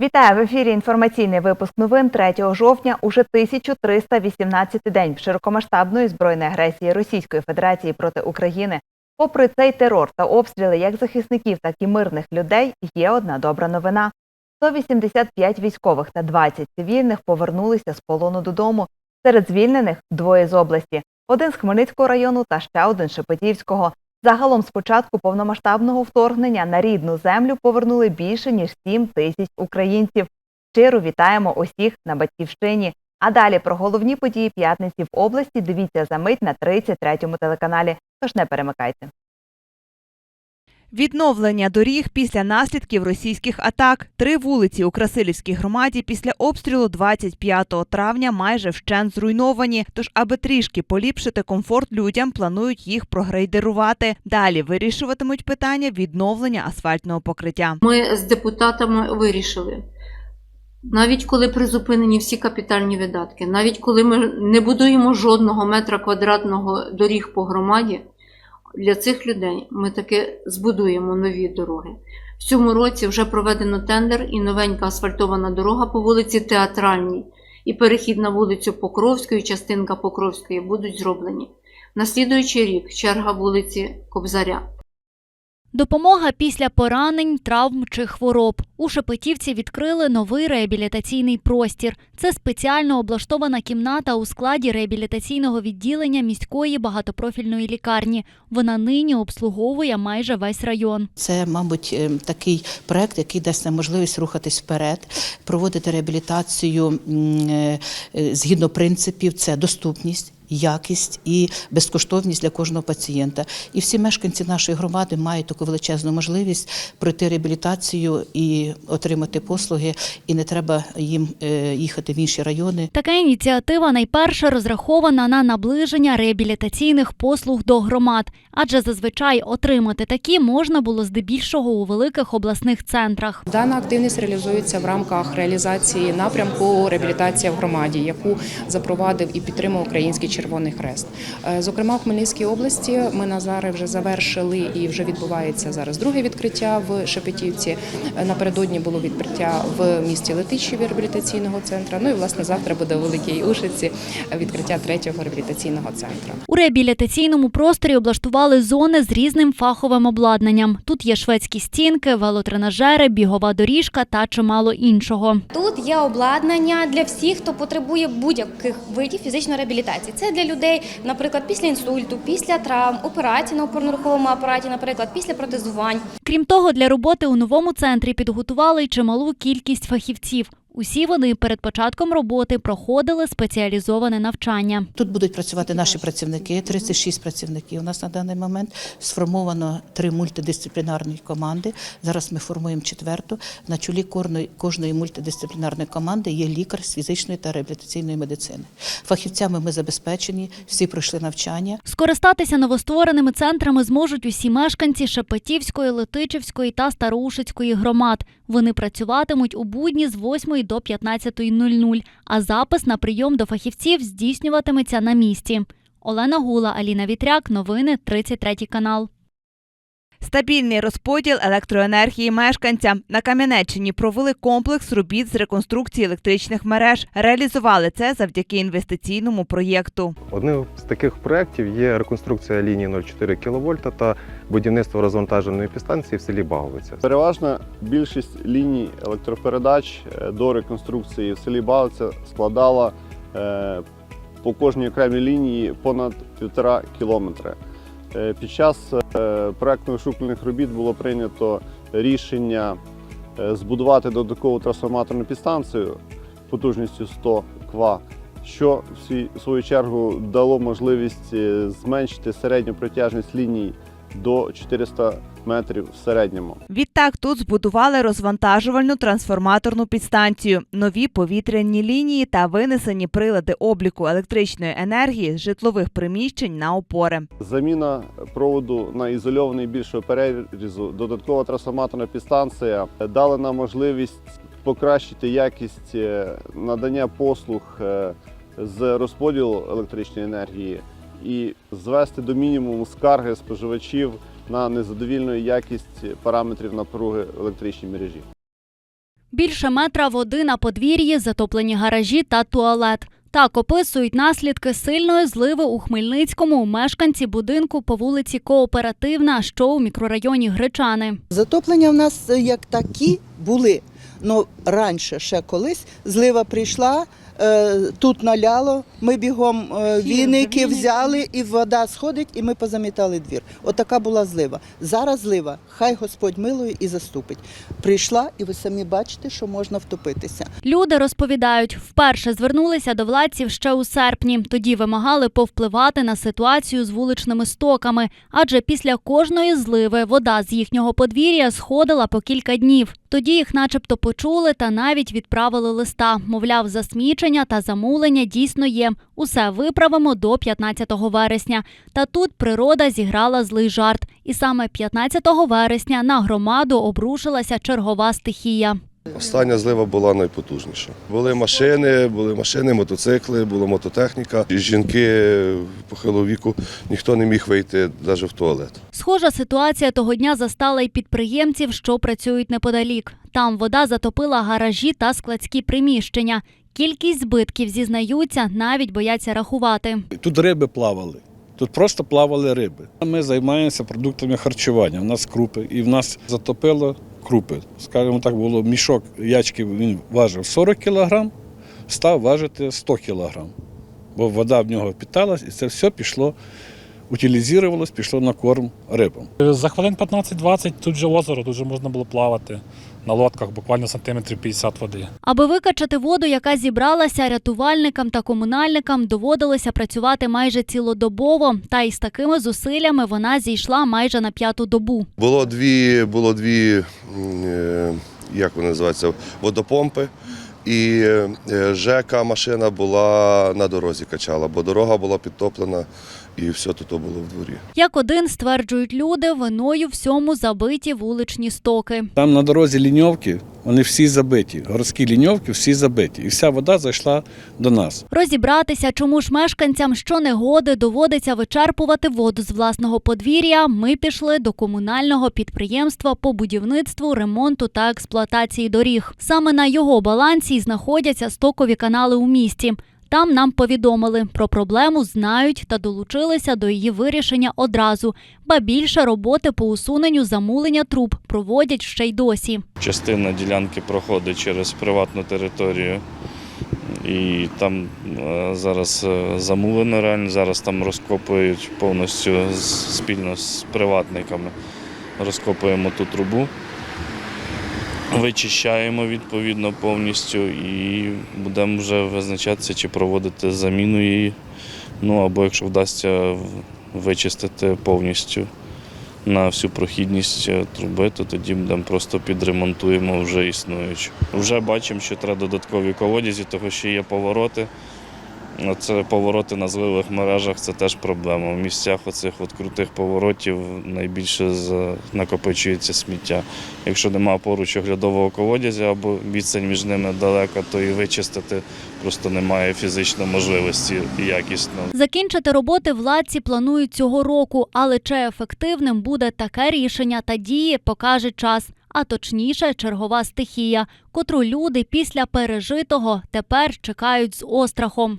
Вітаю в ефірі. Інформаційний випуск новин 3 жовтня. Уже 1318 день широкомасштабної збройної агресії Російської Федерації проти України. Попри цей терор та обстріли як захисників, так і мирних людей, є одна добра новина. 185 військових та 20 цивільних повернулися з полону додому. Серед звільнених двоє з області, один з Хмельницького району та ще один Шепетівського. Загалом з початку повномасштабного вторгнення на рідну землю повернули більше ніж 7 тисяч українців. Щиро вітаємо усіх на батьківщині. А далі про головні події п'ятниці в області дивіться за мить на 33-му телеканалі. Тож не перемикайте. Відновлення доріг після наслідків російських атак. Три вулиці у Красилівській громаді після обстрілу 25 травня майже вщент зруйновані. Тож, аби трішки поліпшити комфорт людям, планують їх прогрейдерувати. Далі вирішуватимуть питання відновлення асфальтного покриття. Ми з депутатами вирішили. Навіть коли призупинені всі капітальні видатки, навіть коли ми не будуємо жодного метра квадратного доріг по громаді, для цих людей ми таки збудуємо нові дороги. В цьому році вже проведено тендер і новенька асфальтована дорога по вулиці Театральній і перехід на вулицю Покровську і частинка Покровської будуть зроблені. На слідуючий рік черга вулиці Кобзаря. Допомога після поранень, травм чи хвороб. У Шепетівці відкрили новий реабілітаційний простір. Це спеціально облаштована кімната у складі реабілітаційного відділення міської багатопрофільної лікарні. Вона нині обслуговує майже весь район. Це, мабуть, е, такий проект, який дасть нам можливість рухатись вперед, проводити реабілітацію е, е, згідно принципів: це доступність. Якість і безкоштовність для кожного пацієнта, і всі мешканці нашої громади мають таку величезну можливість пройти реабілітацію і отримати послуги, і не треба їм е, їхати в інші райони. Така ініціатива найперше розрахована на наближення реабілітаційних послуг до громад, адже зазвичай отримати такі можна було здебільшого у великих обласних центрах. Дана активність реалізується в рамках реалізації напрямку реабілітація в громаді, яку запровадив і підтримав Український Червоний Хрест. Е, Зокрема, в Хмельницькій області ми на зараз вже завершили і вже відбувається зараз друге відкриття в Шепетівці. Е, Напередодні було відкриття в місті Летичеві реабілітаційного центру. Ну і власне завтра буде у Великій Ушиці відкриття третього реабілітаційного центру. У реабілітаційному просторі облаштували зони з різним фаховим обладнанням. Тут є шведські стінки, велотренажери, бігова доріжка та чимало іншого. Тут є обладнання для всіх, хто потребує будь-яких видів фізичної реабілітації. Це для людей, наприклад, після інсульту, після травм, операцій на опорно-руховому апараті, наприклад, після протезувань. Крім того, для роботи у новому центрі підготували й чималу кількість фахівців. Усі вони перед початком роботи проходили спеціалізоване навчання. Тут будуть працювати наші працівники, 36 працівників. У нас на даний момент сформовано три мультидисциплінарні команди. Зараз ми формуємо четверту. На чолі кожної, мультидисциплінарної команди є лікар з фізичної та реабілітаційної медицини. Фахівцями ми забезпечені, всі пройшли навчання. Скористатися новоствореними центрами зможуть усі мешканці Шепетівської, Летичівської та Староушицької громад. Вони працюватимуть у будні з 8 до 15.00, а запис на прийом до фахівців здійснюватиметься на місці. Олена Гула, Аліна Вітряк, новини 33 канал. Стабільний розподіл електроенергії мешканцям на Кам'янеччині провели комплекс робіт з реконструкції електричних мереж. Реалізували це завдяки інвестиційному проєкту. Одним з таких проєктів є реконструкція лінії 0,4 кВт та будівництво розвантаженої підстанції в селі Баговиця. Переважна більшість ліній електропередач е, до реконструкції в селі Балиця складала е, по кожній окремій лінії понад півтора кілометри. Е, Під час е, проектно-вишукувальних робіт було прийнято рішення збудувати додаткову трансформаторну підстанцію потужністю 100 кВт, що в свою чергу дало можливість зменшити середню протяжність ліній до 400 метрів в середньому. Відтак тут збудували розвантажувальну трансформаторну підстанцію, нові повітряні лінії та винесені прилади обліку електричної енергії з житлових приміщень на опори. Заміна проводу на ізольований більшого перерізу, додаткова трансформаторна підстанція дали нам можливість покращити якість е, надання послуг е, з розподілу електричної енергії і звести до мінімуму скарги споживачів на незадовільну якість параметрів напруги в електричній мережі. Більше метра води на подвір'ї, затоплені гаражі та туалет. Так описують наслідки сильної зливи у Хмельницькому мешканці будинку по вулиці Кооперативна, що у мікрорайоні Гречани. Затоплення в нас е, як такі були. Ну раніше ще колись злива прийшла, тут наляло. Ми бігом е, віники взяли, і вода сходить, і ми позамітали двір. Отака була злива. Зараз злива, хай Господь милує і заступить. Прийшла, і ви самі бачите, що можна втопитися. Люди розповідають, вперше звернулися до владців ще у серпні. Тоді вимагали повпливати на ситуацію з вуличними стоками, адже після кожної зливи вода з їхнього подвір'я сходила по кілька днів. Тоді їх, начебто, почули та навіть відправили листа. Мовляв, засмічення та замулення дійсно є. Усе виправимо до 15 вересня. Та тут природа зіграла злий жарт. І саме 15 вересня на громаду обрушилася чергова стихія. Остання злива була найпотужніша. Були машини, були машини, мотоцикли, була мототехніка. Жінки похилого віку ніхто не міг вийти навіть в туалет. Схожа ситуація того дня застала й підприємців, що працюють неподалік. Там вода затопила гаражі та складські приміщення. Кількість збитків зізнаються, навіть бояться рахувати. Тут риби плавали. Тут просто плавали риби. Ми займаємося продуктами харчування. У нас крупи, і в нас затопило крупи. Скажімо так, було мішок ячків, він важив 40 кг, став важити 100 кг. Бо вода в нього питалась, і це все пішло, утилізувалось, пішло на корм рибам. За хвилин 15-20 тут же озеро, тут же можна було плавати на лодках, буквально сантиметрів 50 води. Аби викачати воду, яка зібралася, рятувальникам та комунальникам доводилося працювати майже цілодобово. Та із такими зусиллями вона зійшла майже на п'яту добу. Було дві, було дві е, як вони називаються, водопомпи. І е, ЖЕКа машина була на дорозі качала, бо дорога була підтоплена і все тут було в дворі. Як один стверджують люди, виною всьому забиті вуличні стоки. Там на дорозі ліньовки, вони всі забиті. Городські ліньовки всі забиті. І вся вода зайшла до нас. Розібратися, чому ж мешканцям щонегоди доводиться вичерпувати воду з власного подвір'я, ми пішли до комунального підприємства по будівництву, ремонту та експлуатації доріг. Саме на його балансі знаходяться стокові канали у місті. Там нам повідомили про проблему, знають та долучилися до її вирішення одразу. Ба більше роботи по усуненню замулення труб проводять ще й досі. Частина ділянки проходить через приватну територію. І там е, зараз е, замулено реально, зараз там розкопують повністю спільно з приватниками. Розкопуємо ту трубу, вичищаємо відповідно повністю і будемо вже визначатися, чи проводити заміну її. Ну або якщо вдасться вичистити повністю на всю прохідність е, труби, то тоді будемо просто підремонтуємо вже існуючу. Вже бачимо, що треба додаткові колодязі, того що є повороти. Це повороти на зливих мережах це теж проблема. В місцях оцих от крутих поворотів найбільше накопичується сміття. Якщо немає поруч оглядового колодязя або відстань між ними далека, то і вичистити просто немає фізичної можливості якісно. Закінчити роботи владці планують цього року, але чи ефективним буде таке рішення та дії, покаже час. А точніше, чергова стихія, котру люди після пережитого тепер чекають з острахом.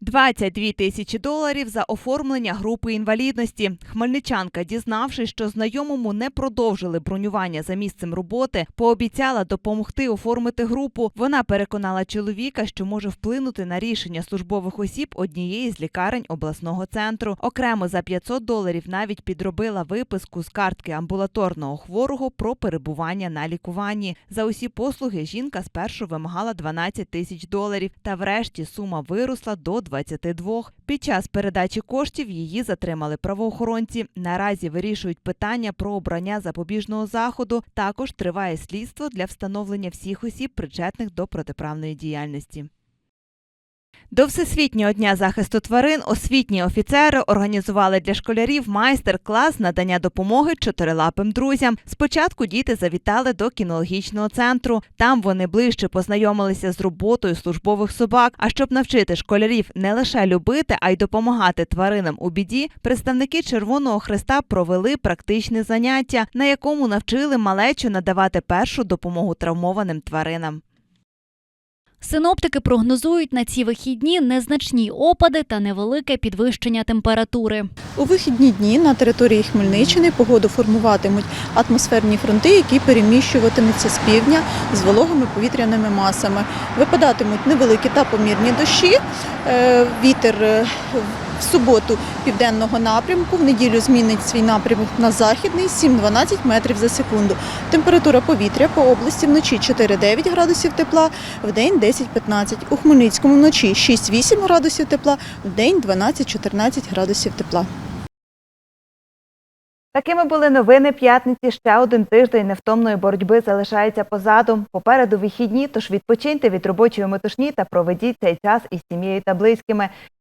22 тисячі доларів за оформлення групи інвалідності. Хмельничанка, дізнавшись, що знайомому не продовжили бронювання за місцем роботи, пообіцяла допомогти оформити групу. Вона переконала чоловіка, що може вплинути на рішення службових осіб однієї з лікарень обласного центру. Окремо за 500 доларів навіть підробила виписку з картки амбулаторного хворого про перебування на лікуванні. За усі послуги жінка спершу вимагала 12 тисяч доларів, та врешті сума виросла до 22. Під час передачі коштів її затримали правоохоронці. Наразі вирішують питання про обрання запобіжного заходу. Також триває слідство для встановлення всіх осіб, причетних до протиправної діяльності. До Всесвітнього дня захисту тварин освітні офіцери організували для школярів майстер-клас надання допомоги чотирилапим друзям. Спочатку діти завітали до кінологічного центру. Там вони ближче познайомилися з роботою службових собак. А щоб навчити школярів не лише любити, а й допомагати тваринам у біді, представники Червоного Христа провели практичне заняття, на якому навчили малечу надавати першу допомогу травмованим тваринам. Синоптики прогнозують на ці вихідні незначні опади та невелике підвищення температури. У вихідні дні на території Хмельниччини погоду формуватимуть атмосферні фронти, які переміщуватимуться з півдня з вологими повітряними масами. Випадатимуть невеликі та помірні дощі. Е, Вітер е, в суботу південного напрямку, в неділю змінить свій напрямок на західний 7-12 метрів за секунду. Температура повітря по області вночі 4-9 градусів тепла, в день 10-15. У Хмельницькому вночі 6-8 градусів тепла, в день 12-14 градусів тепла. Такими були новини п'ятниці. Ще один тиждень невтомної боротьби залишається позаду. Попереду вихідні, тож відпочиньте від робочої метушні та проведіть цей час із сім'єю та близькими.